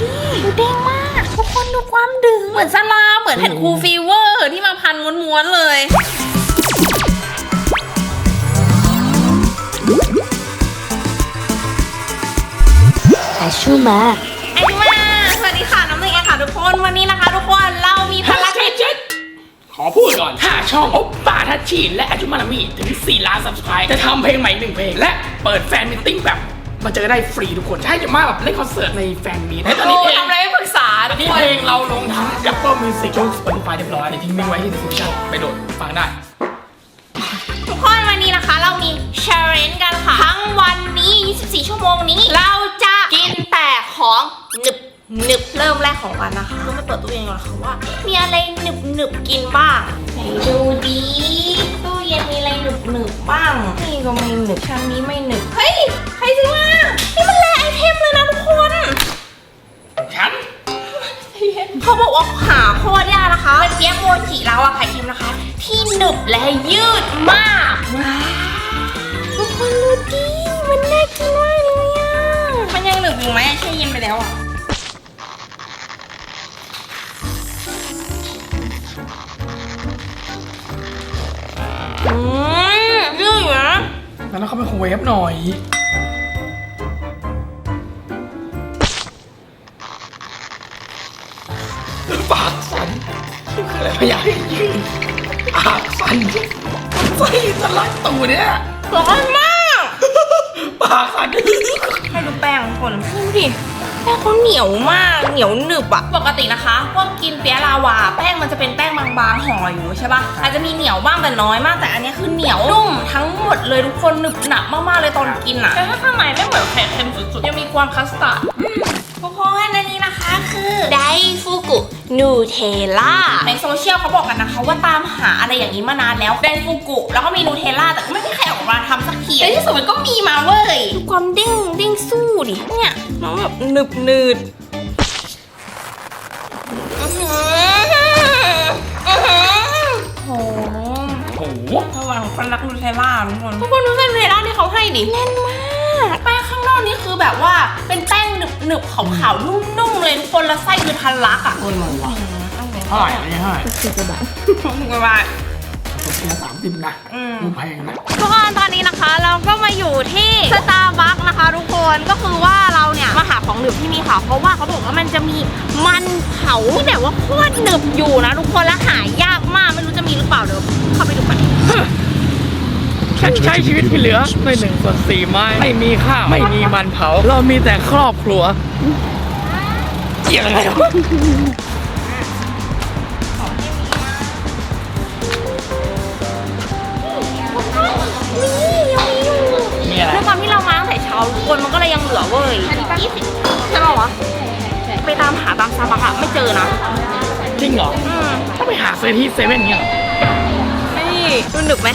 ดิดูเด้งมาก ทุกคนดูความดึง เหมือนสลาเหมือนแผ่นคูลฟีเวอร์ที่มาพันม้วนๆเลย อาชูมา ไอ้มาสวัสดีค่ะ น้ำหนึ่งเองค่ะทุกคน วันนี้นะคะ ทุกคนเรามีภารกิจเจ็ดขอพูดก่อน ถ้าช่องโอปป้าทัชชีนและอาจุมานามีถึง 4 ล้าน subscribe จะทำเพลงใหม่หนึ่งเพลง และเปิดแฟนมิทติ้งแบบ มาเจอได้ฟรีทุกคนใช่จะมาแบบเล่นคอนเสิร์ตในแฟนมีตให้ตอนนี้เพลงทำอะไรไม่ปรึกษาตอนนี้เพลงเราลงทั้ง Apple Music ช่อง Spotify เรียบร้อยเดี๋ยวทิ้งลิงก์ไว้ที่ description ไปโหลดฟังได้ ทุกคนวันนี้นะคะ เรามี challenge กันค่ะ ทั้งวันนี้ 24 ชั่วโมงนี้ เราจะกินแต่ของหนึบหนึบเริ่มแรกของวันนะคะก็มาเปิดตู้เย็นก่อนค่ะว่า มีอะไรหนึบหนึบกินบ้างไหนดูดีตู้ เย็นมีอะไรหนึบหนึบบ้าง นี่ก็ไม่หนึบชั้นนี้ไม่หนึบ เฮ้ย ใครซื้อมานี่มันแลไอเทมเลยนะทุกคนฉันเขาบอกว่าหาโคตรยากนะคะเป็นเปี๊ยกโมจิแล้วอะไข่เค็มนะคะ ที่หนึบและยืดมากว้าวทุกคนดูดิมันน่ากินมากเลยอะมันยังหนึบอยู่ไหมแช่เย็นไปแล้วอะ ยืดอยู่นะแล้วเข้าไปคุยเวฟหน่อย ปากสั่นคืออะไรพยายามให้ยืนปากสั่นไส้ทะลักตูเนี่ยร้อนมาก ปากสั่นให้ดูแป้งทุกคนดูดิ แป้งเขาเหนียวมาก เหนียวหนึบอะปกตินะคะ พวกกินเปี๊ยะลาวา แป้งมันจะเป็นแป้งบางๆห่ออยู่ใช่ปะอาจจะมีเหนียวบ้างแต่น้อยมาก แต่อันนี้คือเหนียวนุ่มทั้งหมดเลยทุกคนหนึบหนับมากๆเลยตอนกินอะแต่ถ้าข้างในไม่เหมือนไข่เค็มสุดๆยังมีความคัสตาร์ดอืมทุกคนอันนี้นะคะคือไดฟูกุนูเทล่าในโซเชียลเขาบอกกันนะคะว่าตามหาอะไรอย่างนี้มานานแล้วไดฟูกุแล้วก็มีนูเทล่าแต่ก็ไม่มีใครออกมาทำสักทีในที่สุดมันก็มีมาเว้ยดูความเด้งเด้งสู้ดิ เนี่ยน้องแบบหนึบหนืดอื้อหืออื้อหือโหโอ้โหสวรรค์ของคนรักนูเทลล่าทุกคนทุกคนดูเส้นนูเทลล่าที่เขาให้ดิแน่นมากแป้งข้างนอกนี่คือแบบว่าเป็นแป้งหนึบหนึบๆขาวๆนุ่มๆเลยทุกคนแล้วไส้คือทะลักอะเฮ้ยมันวะเท่าไหร่อันนี้เท่าไหร่ถูกกว่าบาทผม เสียสามสิบนะอืมดูแพงนะทุกคนตอนนี้นะคะเราก็มาอยู่ที่สตาร์บัคนะคะทุกคนก็คือว่าเราเนี่ยมาหาของหนึบที่นี่ค่ะเพราะว่าเขาบอกว่ามันจะมีมันเผาที่แบบว่าโคตรหนึบอยู่นะทุกคนและหายากมากไม่รู้จะมีหรือเปล่าเดี๋ยวเข้าไปดูกันฉันใช้ชีวิตที่เหลือไม่หนึ่งส่วนสี่ไม้ไม่มีข้าวไม่มีมันเผา เรามีแต่ครอบครัวเกี่ยวอะไร เรามาตั้งแต่เช้าทุกคนมันก็เลยยังเหลือเว้ยยี่สิบใช่ป่าวะไปตามหาตามซาบักอะไม่เจอนะจริงเหรออืมต้องไปหาซื้อที่เซเว่นเนี่ยเหรอนี่ดูหนึบไหม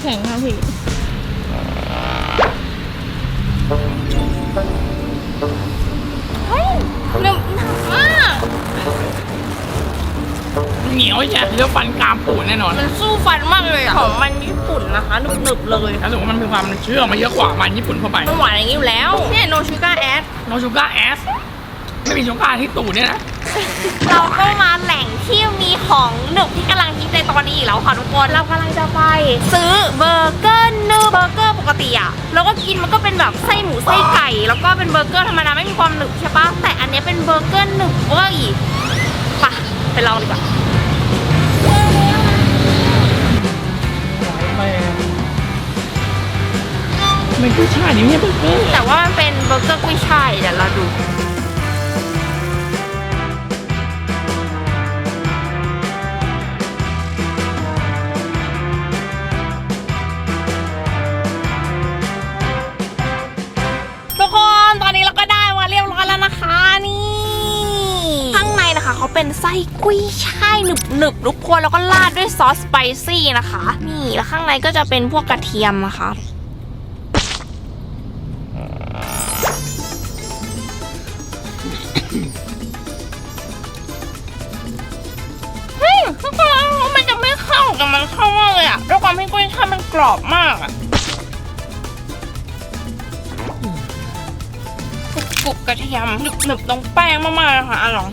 แข็งๆค่ะพี่ เหนียวจัดแล้วฟันกรามปูดแน่นอนมันสู้ฟันมากเลยอะของมันญี่ปุ่นนะคะหนึบหนึบๆเลยถ้าสมมติมันมีความเชื่อมมาเยอะกว่ามันญี่ปุ่นเข้าไปมันหวานอย่างนี้อยู่แล้วเนี่ยโนชูการ์แอดโนชูก้าแอสไม่มีชูก้าที่ตูดเนี่ยนะเราก็มาแหล่งที่มีของหนึบที่กำลังฮิตในตอนนี้อีกแล้วค่ะทุกคนเรากำลังจะไป ซื้อเบอร์เกอร์หนึบเบอร์เกอร์ปกติอะแล้วก็กินมันก็เป็นแบบไส้หมูไส้ไก่ แล้วก็เป็นเบอร์เกอร์ธรรมดาไม่มีความหนึบใช่ปะแต่อันเนี้ยเป็นเบอร์เกอร์หนึบเว้ยไปะ ไปลองดีกว่ามันกุ้ยช่ายนี่ไม่ใช่เบอร์เกอร์แต่ว่ามันเป็นเบอร์เกอร์กุ้ยช่ายเดี๋ยวเราดู หนึบๆทุกคนแล้วก็ราดด้วยซอสสไปซี่นะคะ นี่แล้วข้างในก็จะเป็นพวกกระเทียมนะคะเฮ้ยทุกคนมันจะไม่เข้ากันมันเข้ามากเลยอะด้วยความที่กุ้ยช่ายมันกรอบมากอะกรุบกระเทียมหนึบหนึบตรงแป้งมากๆเลยค่ะอะ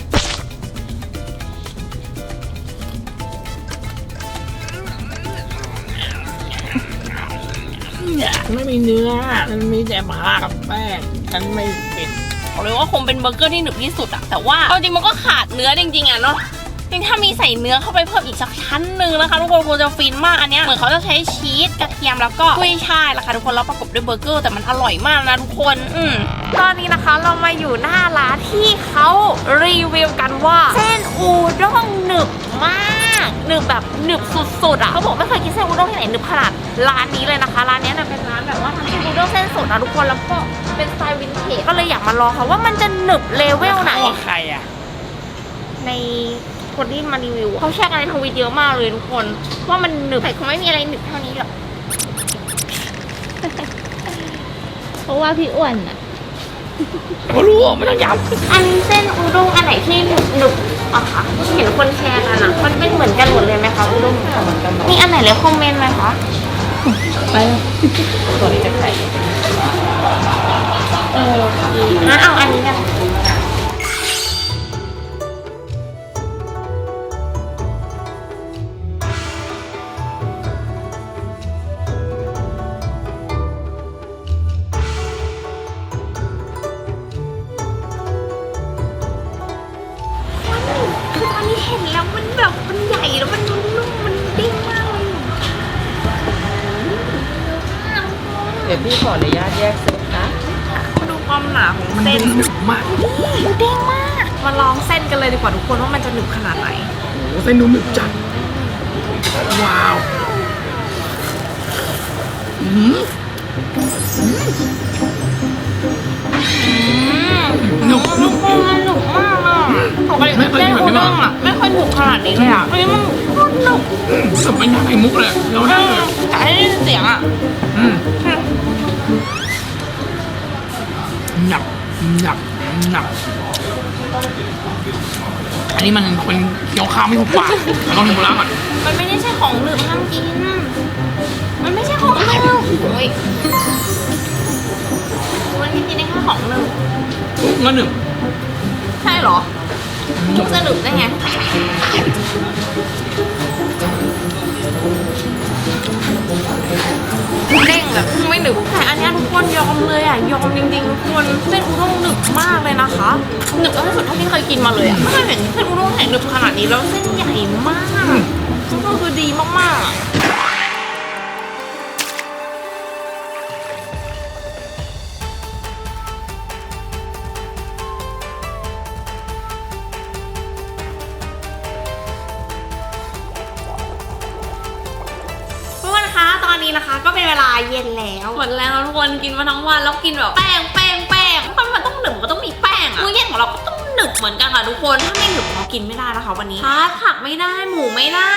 ลองไม่มีเนื้อ มันมีแต่ผักกับแป้งฉันไม่เป็นบอกเลยว่าคงเป็นเบอร์เกอร์ที่หนึบที่สุดอะแต่ว่าเอาจริงมันก็ขาดเนื้อจริงๆอะเนาะจริงถ้ามีใส่เนื้อเข้าไปเพิ่มอีกสักชั้นหนึ่งนะคะทุกคนคงจะฟินมากอันเนี้ยเหมือนเขาจะใช้ชีสกระเทียมแล้วก็กุ้ยช่ายละค่ะทุกคนแล้วประกบด้วยเบอร์เกอร์แต่มันอร่อยมากนะทุกคนอืมตอนนี้นะคะเรามาอยู่หน้าร้านที่เขารีวิวกันว่าเส้นอูด้งหนึบมาก หนึบแบบหนึบสุดๆอะเขาบอกไม่เคยกินเส้นอูด้งที่ไหนหนึบขนาดร้านนี้เลยนะคะ ร้านเนี้ยนะเป็นร้านแบบว่าทำเส้นอูด้งเส้นสดอะทุกคนแล้วก็เป็นสไตล์วินเทจก็เลยอยากมาลองค่ะว่ามันจะหนึบเลเวลไหนข้าวใครอะในคนที่มารีวิวเขาแชร์กันในทวิตเยอะมากเลยทุกคน ว่ามันหนึบแต่คงไม่มีอะไรหนึบเท่านี้หรอกเพราะว่าพี่อ้วนอะก็รู้อะไม่ต้องย้อันเส้นอุด้งอันไหนที่หนึบ มีอันไหนเลยคอมเมนต์ไหมคะไปแล้วตัวนี้จะใส่เอองั้นเอาอันนี้กัน พี่ขออนุญาตแยกเซตนะมาดูความหนาของำมันเส้นหนึบมากนี่เด้งมาก มาลองเส้นกันเลยดีกว่าทุกคนว่ามันจะหนึบขนาดไหนโอ้โหเส้นดูหนึบจัด ว้าวอืมหนึบหนึทุบกคนมันหนึบมากอะปกติไม่เคยเส้นกินแบบอุนี้ด้มางอะไม่ค่อยหนึบขนาดนี้เลยอะอันนี้มันโคตรหนึบหนึบเป็นยาไข่มุกเลยเราอืได้มเลยแต่ได้ยินเสียงอะอืม หนับหนับหนับอันนี้มันคนเคี้ยวข้าวไม่ถูกปากเราต้องทำโบราณก่อนมันไม่ได้ใช่ของหนึบห้ามกิน มันไม่ใช่ของหนึบโอ้ยมันไม่กินได้แค่ของหนึบก็หนึบใช่เหรอทุกจะหนึบได้ไง แบบไม่หนึบแต่อันนี้ทุกคนยอมเลยอะยอมจริงๆทุกคนเส้นอุด้งหนึบมากเลยนะคะหนึบที่สุดเท่าที่เคยกินมาเลยอะไม่เคยเห็นเส้นอุด้งไหนหนึบขนาดนี้แล้วเส้นใหญ่มาก แล้วหมดแล้วทุกคนกินมาทั้งวันแล้วกินแบบแป้งแป้งแป้งมันมันต้องหนึบมันก็ต้องมีแป้งอะมื้อเย็นของเราก็ต้องหนึบเหมือนกันค่ะทุกคนถ้าไม่หนึบเรากินไม่ได้นะคะวันนี้พาสผักไม่ได้หมูไม่ได้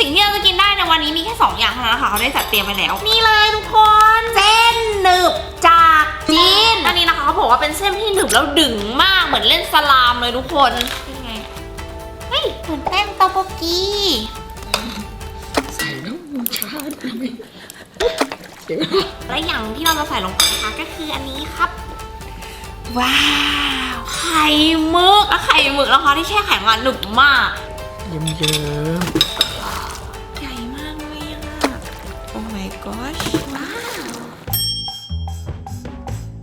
สิ่งที่เราจะกินได้ในวันนี้มีแค่สองอย่างเท่านั้นนะคะเขาได้จัดเตรียมไปแล้วนี่เลยทุกคนเส้นหนึบจากจีนอันนี้นะคะเขาบอกว่าเป็นเส้นที่หนึบแล้วดึงมากเหมือนเล่นสลามเลยทุกคนเป็นไงเฮ้ยเหมือนแป้งตอโปกีใส่แล้วบูชา ด้วยไหมและอย่างที่เราจะใส่ลงไปนะคะก็คืออันนี้ครับ ว้าวไข่หมึกแล้วไข่หมึกนะคะที่แช่แข็งอะหนึบมากเยิ้มเยิ้มใหญ่มากเลยอะโอ้ my gosh ว้าว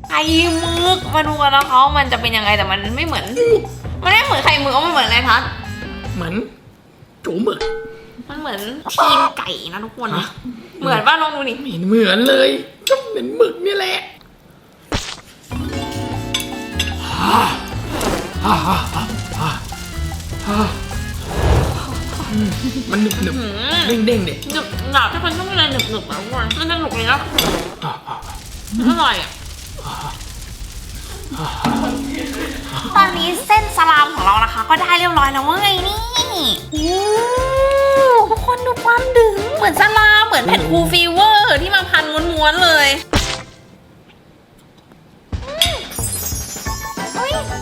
ไข่หมึกมาดูกันนะคะว่ามันจะเป็นยังไงแต่มันไม่เหมือนมันไม่เหมือนไข่หมึกเอามันเหมือนอะไรทัศน์เหมือนจูหมึกมันเหมือนทีนไก่นะทุกคนฮะ เหมือนป่ะลองดูนี่ไม่เห็นเหมือนเลย ก็เหมือนหมึกนี่แหละฮ่าฮ่าฮ่าฮ่าฮ่าฮ่าอืมมันหนึบหนึบหืมเด้งเด้งๆดิหนึบหนาบที่คนชอบกินอะไรหนึบหนึบๆอะทุกคนมันสนุกเลยนะอ่าอ่าอร่อยอะตอนนี้เส้นสลามของเรานะคะ ก็ได้เรียบร้อยแล้วเว่าไงนี่โอ้ทุกคนดูความดึงเหมือนสลามเห มือนแผ่นคูลฟีเวอร์ที่มาพันม้วนๆเลยอืมเฮ้ยมัน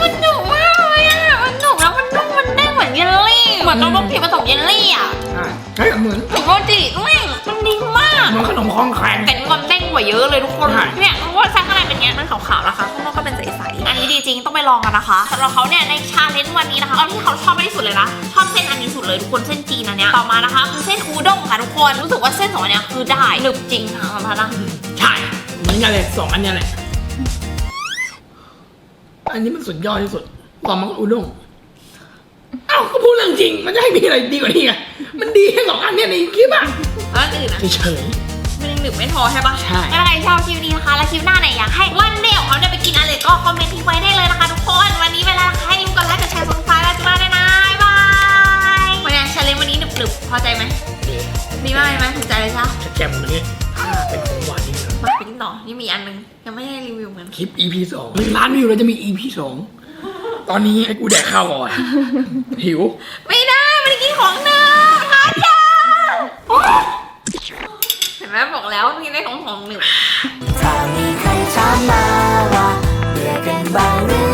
มันหนุกมากเลยอะ มันหนุกแล้วมันนุ่มมันเด้งเหมือนเยลลี่เหมือนต้องต้องผิดผสมเยลลี่อะใช่ใช่เหมือนถึงโมจิด้วยมันดีมาก เหมือนขนมคล้องแครงแต่นี่มันเด้งกว่าเยอะเลยทุกคนใช่เนี่ยรู้ว่าไส้ข้างใน เป็นไงมันขาวๆนะคะข้างนอกก็เป็นใสๆอันนี้ดีจริงต้องไปลองกันนะคะสำหรับเขาเนี่ยในชาเลนจ์วันนี้นะคะเอาที่เขาชอบมากที่สุดเลยนะชอบเส้นอันนี้สุดเลยทุกคนเส้นจีนอันเนี้ยต่อมานะคะคือเส้นอูด้งค่ะทุกคนรู้สึกว่าเส้นสองอันเนี้ยคือได้หนึบจริงค่ะสัมภาษณ์นะใช่เหมือนกันเลยสองอันเนี้ยแหละอันนี้มันสุดยอดที่สุดต่อมาก็อุด้งเอ้าก็พูดเรื่องจริง มันจะให้มีอะไรดีกว่านี้ไงมันดีแค่สองอันเนี้ยในคลิปอะแล้วอันอื่นนะเฉย มันยังหนึบไม่พอใช่ปะใช่ถ้าใครชอบคลิปนี้นะคะ และคลิปหน้าไหนอยากให้วันเดียวเขาเนี่ยไปกินอะไรก็คอมเมนต์ทิ้งไว้ได้เลยนะคะทุกคน วันนี้เวลาให้ลืมกดไลค์กดแชร์ซับสไครต์แล้วจะมาด้วยนะบ๊ายบายวันนี้ชาเลนจ์วันนี้หนึบๆพอใจไหมๆนี่ดีมากเลยไหมถูกใจเลยใช่ปะจะแจ่มกว่านี้ถ้าเป็นของหวานนี่เลยมาปิ้งต่อนี่มีอันนึงยังไม่ได้รีวิวเหมือนคลิป EP สองหนึ่งล้านวิวแล้วจะมี EP สองตอนนี้ให้กูแดกข้าวก่อน หิว ไม่ได้ไม่ได้กินของเนื้อทานยาเห็นไหมบอก แล้วพี่ได้ของของหนึ่ง ถ้ามีใครถามมาว่าเบื่อกันบ้างหรือ